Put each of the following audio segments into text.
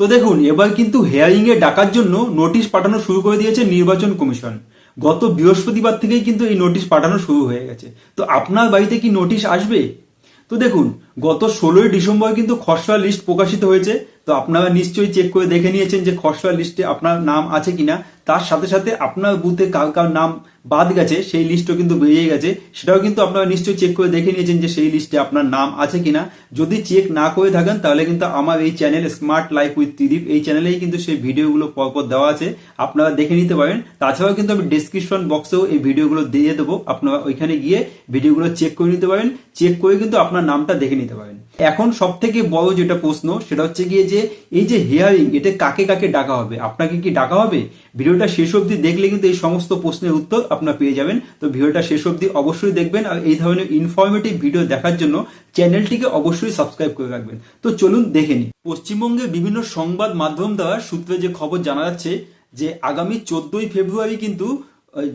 তো দেখুন, এবার কিন্তু হেয়ারিং এ ডাকার জন্য নোটিশ পাঠানো শুরু করে দিয়েছে নির্বাচন কমিশন। গত বৃহস্পতিবার থেকেই কিন্তু এই নোটিশ পাঠানো শুরু হয়ে গেছে। তো আপনার বাড়িতে কি নোটিশ আসবে? তো দেখুন, গত ষোলোই ডিসেম্বর কিন্তু খসড়া লিস্ট প্রকাশিত হয়েছে। তো আপনারা নিশ্চয়ই চেক করে দেখে নিয়েছেন যে খসড়া লিস্টে আপনার নাম আছে কিনা। তার সাথে সাথে আপনার বুথে কার কার নাম বাদ গেছে, সেই লিস্টও কিন্তু বেরিয়ে গেছে। সেটাও কিন্তু আপনারা নিশ্চয়ই চেক করে দেখে নিয়েছেন যে সেই লিস্টে আপনার নাম আছে কিনা। যদি চেক না করে থাকেন, তাহলে কিন্তু আমার এই channel smart life with Tridip এই চ্যানেলেই কিন্তু সেই ভিডিওগুলো পরপর দেওয়া আছে। আপনারা দেখে নিতে পারেন। তাছাড়াও কিন্তু আমি ডিসক্রিপশন বক্সেও এই ভিডিওগুলো দিয়ে দেবো। আপনারা ওইখানে গিয়ে ভিডিওগুলো চেক করে নিতে পারেন। চেক করে কিন্তু আপনার নামটা দেখে নিতে পারেন। এখন সব থেকে বড় যেটা প্রশ্ন, সেটা হচ্ছে গিয়ে যে, এই যে হিয়ারিং এটা কাকে কাকে ডাকা হবে? আপনাকে কি ডাকা হবে? ভিডিওটা শেষ অবধি দেখলে কিন্তু এই সমস্ত প্রশ্নের উত্তর আপনারা পেয়ে যাবেন। তো ভিডিওটা শেষ অবধি অবশ্যই দেখবেন আর এই ধরনের ইনফরমেটিভ ভিডিও দেখার জন্য চ্যানেলটিকে অবশ্যই সাবস্ক্রাইব করে রাখবেন। তো চলুন দেখে নিই। পশ্চিমবঙ্গের বিভিন্ন সংবাদ মাধ্যম দ্বারা সূত্রে যে খবর জানা যাচ্ছে যে আগামী চোদ্দই ফেব্রুয়ারি কিন্তু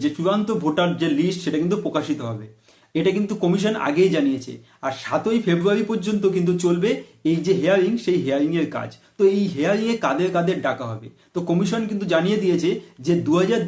যে চূড়ান্ত ভোটার যে লিস্ট সেটা কিন্তু প্রকাশিত হবে। এটা কিন্তু কমিশন আগেই জানিয়েছে। আর সাতই ফেব্রুয়ারি পর্যন্ত কিন্তু চলবে এই যে হেয়ারিং সেই হেয়ারিং এর কাজ। তো এই হেয়ারিং এ কাদের কাদের ডাকা হবে? তো কমিশন কিন্তু জানিয়ে দিয়েছে যে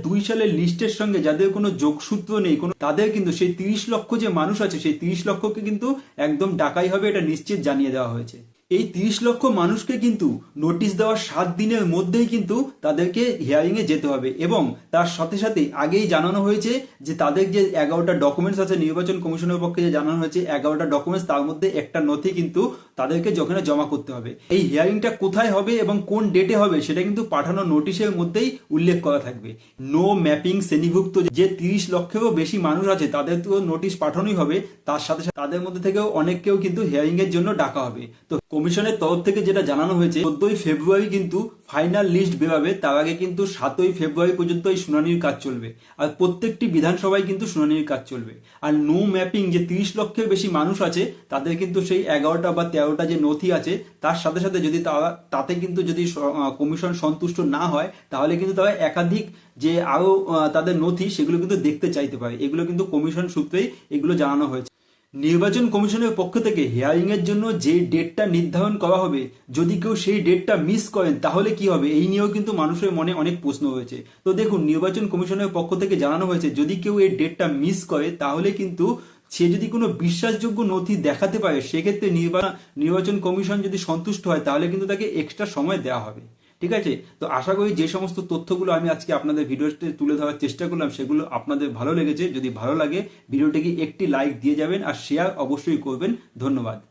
দু সালের লিস্টের সঙ্গে যাদের কোনো যোগসূত্র নেই, কোনো তাদের কিন্তু সেই তিরিশ লক্ষ যে মানুষ আছে, সেই তিরিশ লক্ষকে কিন্তু একদম ডাকাই হবে, এটা নিশ্চিত জানিয়ে দেওয়া হয়েছে। এই তিরিশ লক্ষ মানুষকে কিন্তু নোটিশ দেওয়ার সাত দিনের মধ্যেই কিন্তু তাদেরকে হিয়ারিং এ যেতে হবে এবং তার সাথে সাথে আগেই জানানো হয়েছে যে তাদের যে এগারোটা ডকুমেন্টস আছে, নির্বাচন কমিশনের পক্ষে যে জানানো হয়েছে এগারোটা ডকুমেন্টস তার মধ্যে একটা নথি কিন্তু তাদেরকে ওখানে জমা করতে হবে। এই হিয়ারিংটা কোথায় হবে এবং কোন ডেটে হবে সেটা কিন্তু পাঠানো নোটিশের মধ্যেই উল্লেখ করা থাকবে। নো ম্যাপিং শ্রেণীভুক্ত যে তিরিশ লক্ষেরও বেশি মানুষ আছে তাদের তো নোটিশ পাঠানোই হবে। তার সাথে সাথে তাদের মধ্যে থেকেও অনেককেও কিন্তু হিয়ারিংয়ের জন্য ডাকা হবে। তো কমিশনের তরফ থেকে যেটা জানানো হয়েছে চোদ্দই ফেব্রুয়ারি কিন্তু ফাইনাল লিস্ট বেরোবে তার আগে কিন্তু সাতই ফেব্রুয়ারি পর্যন্ত এই শুনানির কাজ চলবে। আর প্রত্যেকটি বিধানসভায় কিন্তু শুনানির কাজ চলবে। আর নো ম্যাপিং যে তিরিশ লক্ষের বেশি মানুষ আছে তাদের কিন্তু সেই এগারোটা বা তেরোটা যে নথি আছে তার সাথে সাথে যদি তারা তাতে কিন্তু যদি কমিশন সন্তুষ্ট না হয় তাহলে কিন্তু তারা একাধিক যে আরও আহ, তাদের নথি সেগুলো কিন্তু দেখতে চাইতে পারে। এগুলো কিন্তু কমিশন সূত্রেই এগুলো জানানো হয়েছে। নির্বাচন কমিশনের পক্ষ থেকে হিয়ারিং এর জন্য যে ডেটটা নির্ধারণ করা হবে, যদি কেউ সেই ডেটটা মিস করেন, তাহলে কি হবে? এই নিয়েও কিন্তু মানুষের মনে অনেক প্রশ্ন হয়েছে তো দেখুন, নির্বাচন কমিশনের পক্ষ থেকে জানানো হয়েছে, যদি কেউ এই ডেটটা মিস করে, তাহলে কিন্তু সে যদি কোনো বিশ্বাসযোগ্য নথি দেখাতে পারে, সেক্ষেত্রে নির্বা- নির্বাচন কমিশন যদি সন্তুষ্ট হয়, তাহলে কিন্তু তাকে এক্সট্রা সময় দেওয়া হবে। ঠিক আছে? তো আশা করি যে সমস্ত তথ্যগুলো আমি আজকে আপনাদের ভিডিওতে তুলে ধরার চেষ্টা করলাম, সেগুলো আপনাদের ভালো লেগেছে। যদি ভালো লাগে ভিডিওটিকে একটি লাইক দিয়ে যাবেন আর শেয়ার অবশ্যই করবেন। ধন্যবাদ।